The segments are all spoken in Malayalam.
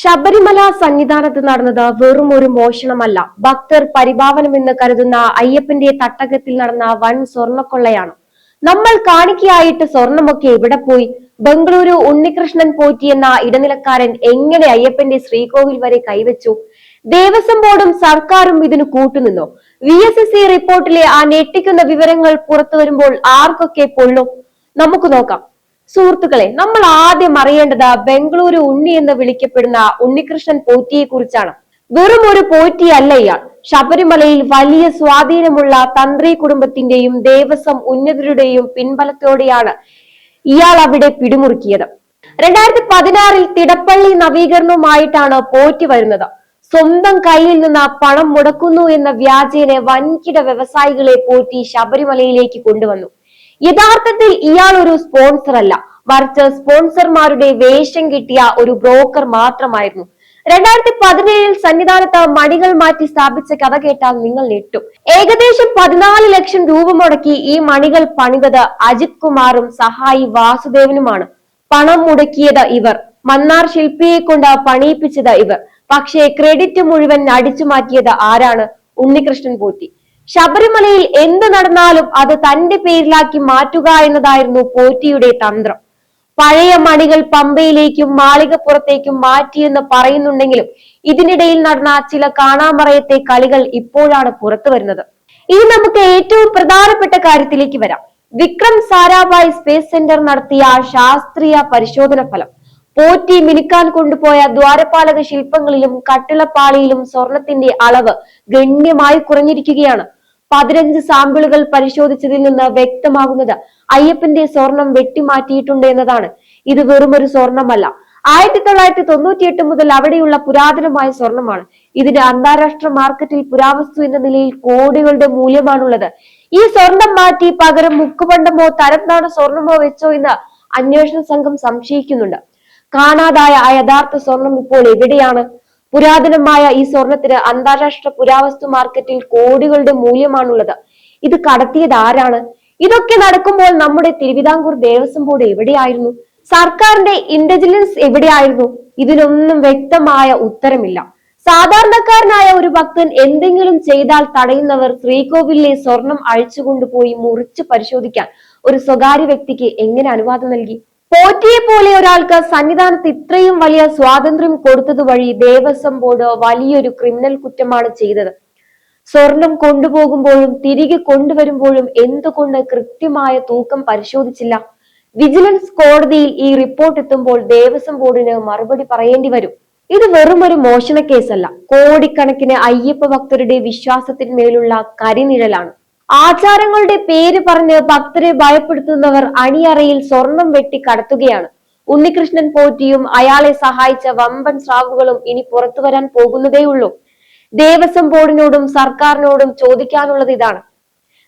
ശബരിമല സന്നിധാനത്ത് നടന്നത് വെറും ഒരു മോഷണമല്ല. ഭക്തർ പരിഭാവനമെന്ന് കരുതുന്ന അയ്യപ്പന്റെ തട്ടകത്തിൽ നടന്ന വൻ സ്വർണക്കൊള്ളയാണ് നമ്മൾ കാണിക്കയായിട്ട് സ്വർണമൊക്കെ എവിടെ പോയി? ബംഗളൂരു ഉണ്ണികൃഷ്ണൻ പോറ്റി എന്ന ഇടനിലക്കാരൻ എങ്ങനെ അയ്യപ്പന്റെ ശ്രീകോവിൽ വരെ കൈവച്ചു? ദേവസ്വം ബോർഡും സർക്കാരും ഇതിനു കൂട്ടുനിന്നു? വി എസ് എസ് സി റിപ്പോർട്ടിലെ ആ ഞെട്ടിക്കുന്ന വിവരങ്ങൾ പുറത്തു വരുമ്പോൾ ആർക്കൊക്കെ പൊള്ളും? നമുക്ക് നോക്കാം. സുഹൃത്തുക്കളെ നമ്മൾ ആദ്യം അറിയേണ്ടത് ബംഗളൂരു ഉണ്ണി എന്ന് വിളിക്കപ്പെടുന്ന ഉണ്ണികൃഷ്ണൻ പോറ്റിയെ കുറിച്ചാണ് വെറും ഒരു പോറ്റിയല്ല ഇയാൾ. ശബരിമലയിൽ വലിയ സ്വാധീനമുള്ള തന്ത്രി കുടുംബത്തിന്റെയും ദേവസ്വം ഉന്നതരുടെയും പിൻബലത്തോടെയാണ് ഇയാൾ അവിടെ പിടിമുറുക്കിയത്. രണ്ടായിരത്തി പതിനാറിൽ തിടപ്പള്ളി നവീകരണവുമായിട്ടാണ് പോറ്റി വരുന്നത്. സ്വന്തം കയ്യിൽ നിന്ന് പണം മുടക്കുന്നു എന്ന വ്യാജേന വൻകിട വ്യവസായികളെ പോറ്റി ശബരിമലയിലേക്ക് കൊണ്ടുവന്നു. യഥാർത്ഥത്തിൽ ഇയാൾ ഒരു സ്പോൺസർ അല്ല. മറിച്ച് സ്പോൺസർമാരുടെ വേഷം കിട്ടിയ ഒരു ബ്രോക്കർ മാത്രമായിരുന്നു. രണ്ടായിരത്തി പതിനേഴിൽ സന്നിധാനത്ത് മണികൾ മാറ്റി സ്ഥാപിച്ച കഥ കേട്ടാൽ നിങ്ങൾ ഞെട്ടും. ഏകദേശം പതിനാല് ലക്ഷം രൂപ മുടക്കി ഈ മണികൾ പണിതത് അജിത് കുമാറും സഹായി വാസുദേവനുമാണ്. പണം മുടക്കിയത് ഇവർ. മന്നാർ ശില്പിയെ കൊണ്ട് പണിയിപ്പിച്ചത് ഇവർ. പക്ഷേ ക്രെഡിറ്റ് മുഴുവൻ അടിച്ചു മാറ്റിയത് ആരാണ്? ഉണ്ണികൃഷ്ണൻ പോറ്റി. ശബരിമലയിൽ എന്ത് നടന്നാലും അത് തന്റെ പേരിലാക്കി മാറ്റുക എന്നതായിരുന്നു പോറ്റിയുടെ തന്ത്രം. പഴയ മണികൾ പമ്പയിലേക്കും മാളികപ്പുറത്തേക്കും മാറ്റിയെന്ന് പറയുന്നുണ്ടെങ്കിലും ഇതിനിടയിൽ നടന്ന ചില കാണാമറയത്തെ കളികൾ ഇപ്പോഴാണ് പുറത്തു വരുന്നത്. ഇനി നമുക്ക് ഏറ്റവും പ്രധാനപ്പെട്ട കാര്യത്തിലേക്ക് വരാം. വിക്രം സാരാഭായ് സ്പേസ് സെന്റർ നടത്തിയ ശാസ്ത്രീയ പരിശോധന ഫലം. പോറ്റി മിനുക്കാൻ കൊണ്ടുപോയ ദ്വാരപാലക ശില്പങ്ങളിലും കട്ടിളപ്പാളിയിലും സ്വർണത്തിന്റെ അളവ് ഗണ്യമായി കുറഞ്ഞിരിക്കുകയാണ്. പതിനഞ്ച് സാമ്പിളുകൾ പരിശോധിച്ചതിൽ നിന്ന് വ്യക്തമാകുന്നത് അയ്യപ്പന്റെ സ്വർണം വെട്ടിമാറ്റിയിട്ടുണ്ട് എന്നതാണ്. ഇത് വെറുമൊരു സ്വർണമല്ല. ആയിരത്തി തൊള്ളായിരത്തി തൊണ്ണൂറ്റിയെട്ട് മുതൽ അവിടെയുള്ള പുരാതനമായ സ്വർണമാണ്. ഇതിന് അന്താരാഷ്ട്ര മാർക്കറ്റിൽ പുരാവസ്തു എന്ന നിലയിൽ കോടികളുടെ മൂല്യമാണുള്ളത്. ഈ സ്വർണം മാറ്റി പകരം മുക്കുപണ്ടമോ തരത്താണ് സ്വർണമോ വെച്ചോ എന്ന് അന്വേഷണ സംഘം സംശയിക്കുന്നുണ്ട്. കാണാതായ ആ യഥാർത്ഥ സ്വർണം ഇപ്പോൾ എവിടെയാണ്? പുരാതനമായ ഈ സ്വർണത്തിന് അന്താരാഷ്ട്ര പുരാവസ്തു മാർക്കറ്റിൽ കോടികളുടെ മൂല്യമാണുള്ളത്. ഇത് കടത്തിയത് ആരാണ്? ഇതൊക്കെ നടക്കുമ്പോൾ നമ്മുടെ തിരുവിതാംകൂർ ദേവസ്വം ബോർഡ് എവിടെയായിരുന്നു? സർക്കാരിന്റെ ഇന്റലിജൻസ് എവിടെയായിരുന്നു? ഇതിനൊന്നും വ്യക്തമായ ഉത്തരമില്ല. സാധാരണക്കാരനായ ഒരു ഭക്തൻ എന്തെങ്കിലും ചെയ്താൽ തടയുന്നവർ ശ്രീകോവിലെ സ്വർണം അഴിച്ചുകൊണ്ടുപോയി മുറിച്ച് പരിശോധിക്കാൻ ഒരു സ്വകാര്യ വ്യക്തിക്ക് എങ്ങനെ അനുവാദം നൽകി? പോറ്റിയെ പോലെ ഒരാൾക്ക് സന്നിധാനത്ത് ഇത്രയും വലിയ സ്വാതന്ത്ര്യം കൊടുത്തത് വഴി ദേവസ്വം ബോർഡ് വലിയൊരു ക്രിമിനൽ കുറ്റമാണ് ചെയ്തത്. സ്വർണം കൊണ്ടുപോകുമ്പോഴും തിരികെ കൊണ്ടുവരുമ്പോഴും എന്തുകൊണ്ട് കൃത്യമായ തൂക്കം പരിശോധിച്ചില്ല. വിജിലൻസ് കോടതിയിൽ ഈ റിപ്പോർട്ട് എത്തുമ്പോൾ ദേവസ്വം ബോർഡിന് മറുപടി പറയേണ്ടി വരും. ഇത് വെറും ഒരു മോഷണ കേസല്ല കോടിക്കണക്കിന് അയ്യപ്പ ഭക്തരുടെ വിശ്വാസത്തിന്മേലുള്ള കരിനിഴലാണ്. ആചാരങ്ങളുടെ പേര് പറഞ്ഞ് ഭക്തരെ ഭയപ്പെടുത്തുന്നവർ അണിയറയിൽ സ്വർണം വെട്ടി കടത്തുകയാണ്. ഉണ്ണികൃഷ്ണൻ പോറ്റിയും അയാളെ സഹായിച്ച വമ്പൻ സ്രാവുകളും ഇനി പുറത്തു വരാൻ പോകുന്നതേയുള്ളൂ. ദേവസ്വം ബോർഡിനോടും സർക്കാരിനോടും ചോദിക്കാനുള്ളത് ഇതാണ്.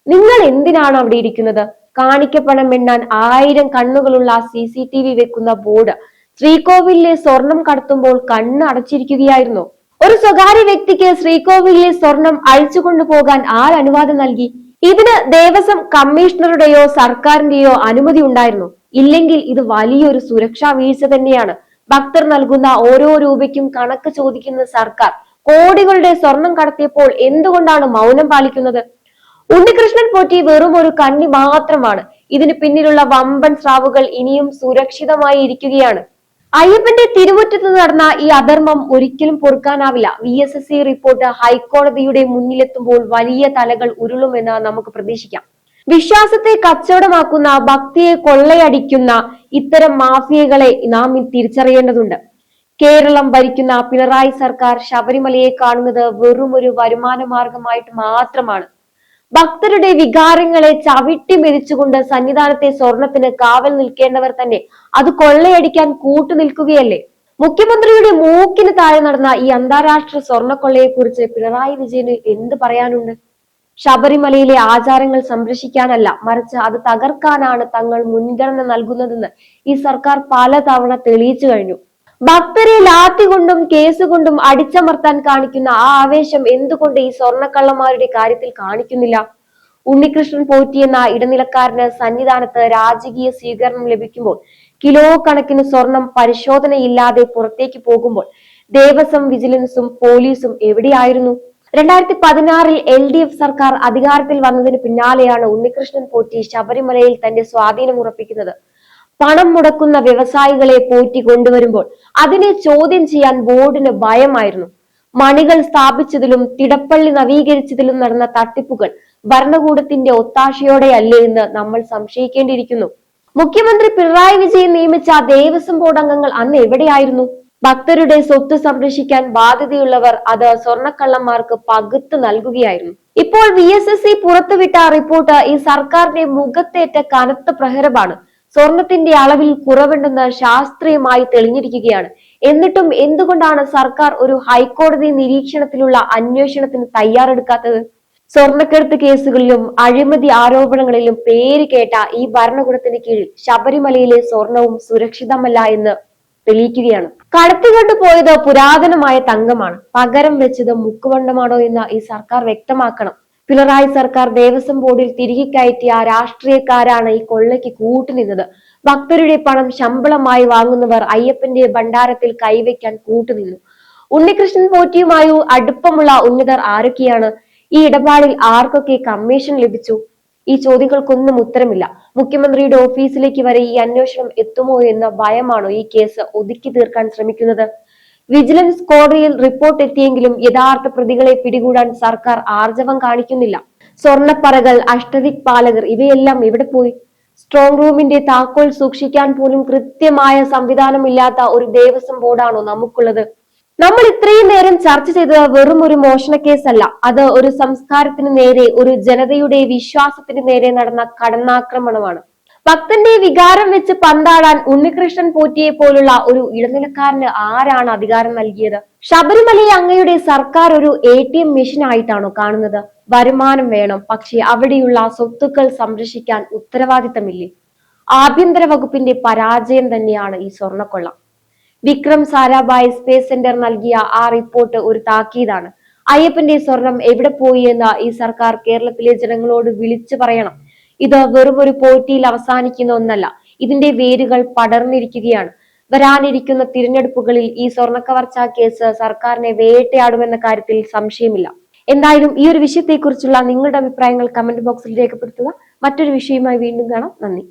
നിങ്ങൾ എന്തിനാണ് അവിടെ ഇരിക്കുന്നത്? കാണിക്കപ്പണം എണ്ണാൻ ആയിരം കണ്ണുകളുള്ള സി സി ടി വി വെക്കുന്ന ബോർഡ് ശ്രീകോവിലിലെ സ്വർണം കടത്തുമ്പോൾ കണ്ണ് അടച്ചിരിക്കുകയായിരുന്നു. ഒരു സ്വകാര്യ വ്യക്തിക്ക് ശ്രീകോവിലിലെ സ്വർണം അഴിച്ചു കൊണ്ടുപോകാൻ ആർ അനുവാദം നൽകി. ഇതിന് ദേവസ്വം കമ്മീഷണറുടെയോ സർക്കാരിന്റെയോ അനുമതി ഉണ്ടായിരുന്നു. ഇല്ലെങ്കിൽ ഇത് വലിയൊരു സുരക്ഷാ വീഴ്ച തന്നെയാണ്. ഭക്തർ നൽകുന്ന ഓരോ രൂപയ്ക്കും കണക്ക് ചോദിക്കുന്ന സർക്കാർ കോടികളുടെ സ്വർണം കടത്തിയപ്പോൾ എന്തുകൊണ്ടാണ് മൗനം പാലിക്കുന്നത്? ഉണ്ണികൃഷ്ണൻ പോറ്റി വെറും ഒരു കണ്ണി മാത്രമാണ്. ഇതിന് പിന്നിലുള്ള വമ്പൻ സ്രാവുകൾ ഇനിയും സുരക്ഷിതമായി ഇരിക്കുകയാണ് അയ്യപ്പന്റെ തിരുമുറ്റത്ത് നടന്ന ഈ അധർമ്മം ഒരിക്കലും പൊറുക്കാനാവില്ല. V S S C report ഹൈക്കോടതിയുടെ മുന്നിലെത്തുമ്പോൾ വലിയ തലകൾ ഉരുളുമെന്ന് നമുക്ക് പ്രതീക്ഷിക്കാം. വിശ്വാസത്തെ കച്ചവടമാക്കുന്ന ഭക്തിയെ കൊള്ളയടിക്കുന്ന ഇത്തരം മാഫിയകളെ നാം തിരിച്ചറിയേണ്ടതുണ്ട്. കേരളം ഭരിക്കുന്ന പിണറായി സർക്കാർ ശബരിമലയെ കാണുന്നത് വെറും ഒരു വരുമാന മാർഗമായിട്ട് മാത്രമാണ്. ഭക്തരുടെ വികാരങ്ങളെ ചവിട്ടി മെതിച്ചുകൊണ്ട് സന്നിധാനത്തെ സ്വർണത്തിന് കാവൽ നിൽക്കേണ്ടവർ തന്നെ അത് കൊള്ളയടിക്കാൻ കൂട്ടു നിൽക്കുകയല്ലേ? മുഖ്യമന്ത്രിയുടെ മൂക്കിന് താഴെ നടന്ന ഈ അന്താരാഷ്ട്ര സ്വർണക്കൊള്ളയെ കുറിച്ച് പിണറായി വിജയന് എന്ത് പറയാനുണ്ട്? ശബരിമലയിലെ ആചാരങ്ങൾ സംരക്ഷിക്കാനല്ല മറിച്ച് അത് തകർക്കാനാണ് തങ്ങൾ മുൻഗണന നൽകുന്നതെന്ന് ഈ സർക്കാർ പലതവണ തെളിയിച്ചു കഴിഞ്ഞു. ഭക്തരെ ലാത്തി കൊണ്ടും കേസ് കൊണ്ടും അടിച്ചമർത്താൻ കാണിക്കുന്ന ആ ആവേശം എന്തുകൊണ്ട് ഈ സ്വർണക്കള്ളന്മാരുടെ കാര്യത്തിൽ കാണിക്കുന്നില്ല? ഉണ്ണികൃഷ്ണൻ പോറ്റി എന്ന ഇടനിലക്കാരന് സന്നിധാനത്ത് രാജകീയ സ്വീകരണം ലഭിക്കുമ്പോൾ കിലോ കണക്കിന് സ്വർണം പരിശോധനയില്ലാതെ പുറത്തേക്ക് പോകുമ്പോൾ ദേവസ്വം വിജിലൻസും പോലീസും എവിടെയായിരുന്നു? രണ്ടായിരത്തി പതിനാറിൽ എൽ ഡി എഫ് സർക്കാർ അധികാരത്തിൽ വന്നതിന് പിന്നാലെയാണ് ഉണ്ണികൃഷ്ണൻ പോറ്റി ശബരിമലയിൽ തന്റെ സ്വാധീനം ഉറപ്പിക്കുന്നത്. പണം മുടക്കുന്ന വ്യവസായികളെ പോറ്റി കൊണ്ടുവരുമ്പോൾ അതിനെ ചോദ്യം ചെയ്യാൻ ബോർഡിന് ഭയമായിരുന്നു. മണികൾ സ്ഥാപിച്ചതിലും തിടപ്പള്ളി നവീകരിച്ചതിലും നടന്ന തട്ടിപ്പുകൾ ഭരണകൂടത്തിന്റെ ഒത്താശയോടെയല്ലേ എന്ന് നമ്മൾ സംശയിക്കേണ്ടിയിരിക്കുന്നു. മുഖ്യമന്ത്രി പിണറായി വിജയൻ നിയമിച്ച ദേവസ്വം ബോർഡ് അംഗങ്ങൾ അന്ന് എവിടെയായിരുന്നു? ഭക്തരുടെ സ്വത്ത് സംരക്ഷിക്കാൻ ബാധ്യതയുള്ളവർ അത് സ്വർണക്കള്ളന്മാർക്ക് പകുത്ത് നൽകുകയായിരുന്നു. ഇപ്പോൾ വി എസ് എസ് സി പുറത്തുവിട്ട റിപ്പോർട്ട് ഈ സർക്കാരിന്റെ മുഖത്തേറ്റ കനത്ത പ്രഹരമാണ്. സ്വർണത്തിന്റെ അളവിൽ കുറവുണ്ടെന്ന് ശാസ്ത്രീയമായി തെളിഞ്ഞിരിക്കുകയാണ്. എന്നിട്ടും എന്തുകൊണ്ടാണ് സർക്കാർ ഒരു ഹൈക്കോടതി നിരീക്ഷണത്തിലുള്ള അന്വേഷണത്തിന് തയ്യാറെടുക്കാത്തത്? സ്വർണക്കെടുത്ത് കേസുകളിലും അഴിമതി ആരോപണങ്ങളിലും പേര് കേട്ട ഈ ഭരണകൂടത്തിന് കീഴിൽ ശബരിമലയിലെ സ്വർണവും സുരക്ഷിതമല്ല എന്ന് തെളിയിക്കുകയാണ്. കടത്തിക്കൊണ്ടു പോയത് പുരാതനമായ തങ്കമാണ്. പകരം വെച്ചത് മുക്കുവണ്ടമാണോ എന്ന് ഈ സർക്കാർ വ്യക്തമാക്കണം. പിണറായി സർക്കാർ ദേവസ്വം ബോർഡിൽ തിരികെ കയറ്റിയ രാഷ്ട്രീയക്കാരാണ് ഈ കൊള്ളയ്ക്ക് കൂട്ടുനിന്നത്. ഭക്തരുടെ പണം ശമ്പളമായി വാങ്ങുന്നവർ അയ്യപ്പന്റെ ഭണ്ഡാരത്തിൽ കൈവയ്ക്കാൻ കൂട്ടുനിന്നു. ഉണ്ണികൃഷ്ണൻ പോറ്റിയുമായി അടുപ്പമുള്ള ഉന്നതർ ആരൊക്കെയാണ്? ഈ ഇടപാടിൽ ആർക്കൊക്കെ കമ്മീഷൻ ലഭിച്ചു? ഈ ചോദ്യങ്ങൾക്കൊന്നും ഉത്തരമില്ല. മുഖ്യമന്ത്രിയുടെ ഓഫീസിലേക്ക് വരെ ഈ അന്വേഷണം എത്തുമോ എന്ന ഭയമാണോ ഈ കേസ് ഒതുക്കി തീർക്കാൻ ശ്രമിക്കുന്നത്? വിജിലൻസ് കോടതിയിൽ റിപ്പോർട്ട് എത്തിയെങ്കിലും യഥാർത്ഥ പ്രതികളെ പിടികൂടാൻ സർക്കാർ ആർജവം കാണിക്കുന്നില്ല. സ്വർണപ്പറകൾ അഷ്ടദിക് പാലകർ ഇവയെല്ലാം എവിടെ പോയി? സ്ട്രോങ് റൂമിന്റെ താക്കോൽ സൂക്ഷിക്കാൻ പോലും കൃത്യമായ സംവിധാനമില്ലാത്ത ഒരു ദേവസ്വം ബോർഡാണോ നമുക്കുള്ളത്? നമ്മൾ ഇത്രയും നേരം ചർച്ച ചെയ്തത് വെറും ഒരു മോഷണ കേസല്ല. അത് ഒരു സംസ്കാരത്തിന് നേരെ ഒരു ജനതയുടെ വിശ്വാസത്തിന് നേരെ നടന്ന കടന്നാക്രമണമാണ്. ഭക്തന്റെ വികാരം വെച്ച് പന്താടാൻ ഉണ്ണികൃഷ്ണൻ പോറ്റിയെ പോലുള്ള ഒരു ഇടനിലക്കാരന് ആരാണ് അധികാരം നൽകിയത്? ശബരിമലയെ അങ്ങയുടെ സർക്കാർ ഒരു എ ടി എം മെഷീൻ ആയിട്ടാണോ കാണുന്നത്? വരുമാനം വേണം. പക്ഷേ അവിടെയുള്ള സ്വത്തുക്കൾ സംരക്ഷിക്കാൻ ഉത്തരവാദിത്തമില്ലേ? ആഭ്യന്തര വകുപ്പിന്റെ പരാജയം തന്നെയാണ് ഈ സ്വർണക്കൊള്ളം വിക്രം സാരാഭായ് സ്പേസ് സെന്റർ നൽകിയ ആ റിപ്പോർട്ട് ഒരു താക്കീതാണ്. അയ്യപ്പന്റെ സ്വർണം എവിടെ പോയി എന്ന് ഈ സർക്കാർ കേരളത്തിലെ ജനങ്ങളോട് വിളിച്ചു പറയണം. ഇത് വെറും ഒരു പോറ്റിയിൽ അവസാനിക്കുന്ന ഒന്നല്ല. ഇതിന്റെ വേരുകൾ പടർന്നിരിക്കുകയാണ്. വരാനിരിക്കുന്ന തിരഞ്ഞെടുപ്പുകളിൽ ഈ സ്വർണക്കവർച്ച കേസ് സർക്കാരിനെ വേട്ടയാടുമെന്ന കാര്യത്തിൽ സംശയമില്ല. എന്തായാലും ഈ ഒരു വിഷയത്തെക്കുറിച്ചുള്ള നിങ്ങളുടെ അഭിപ്രായങ്ങൾ കമന്റ് ബോക്സിൽ രേഖപ്പെടുത്തുക. മറ്റൊരു വിഷയവുമായി വീണ്ടും കാണാം. നന്ദി.